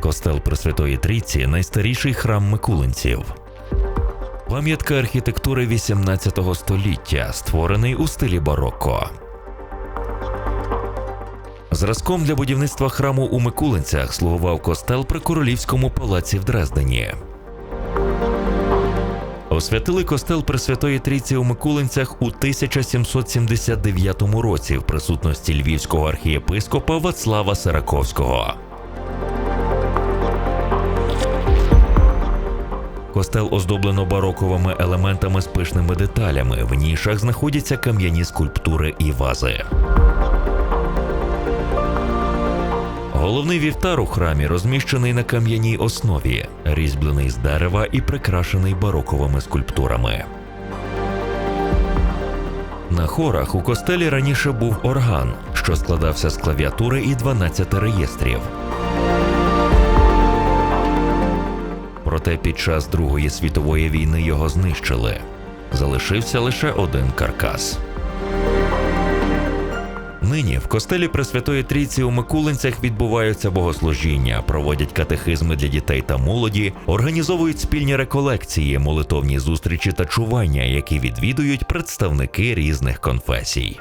Костел Пресвятої Трійці найстаріший храм микулинців. Пам'ятка архітектури 18 століття, створений у стилі барокко. Зразком для будівництва храму у Микулинцях слугував костел при королівському палаці в Дрездені. Освятили костел Пресвятої Трійці у Микулинцях у 1779 році в присутності львівського архієпископа Вацлава Сираковського. Костел оздоблено бароковими елементами з пишними деталями. В нішах знаходяться кам'яні скульптури і вази. Головний вівтар у храмі розміщений на кам'яній основі, різьблений з дерева і прикрашений бароковими скульптурами. На хорах у костелі раніше був орган, що складався з клавіатури і 12 реєстрів. Проте під час Другої світової війни його знищили. Залишився лише один каркас. Нині в костелі Пресвятої Трійці у Микулинцях відбуваються богослужіння, проводять катехизми для дітей та молоді, організовують спільні реколекції, молитовні зустрічі та чування, які відвідують представники різних конфесій.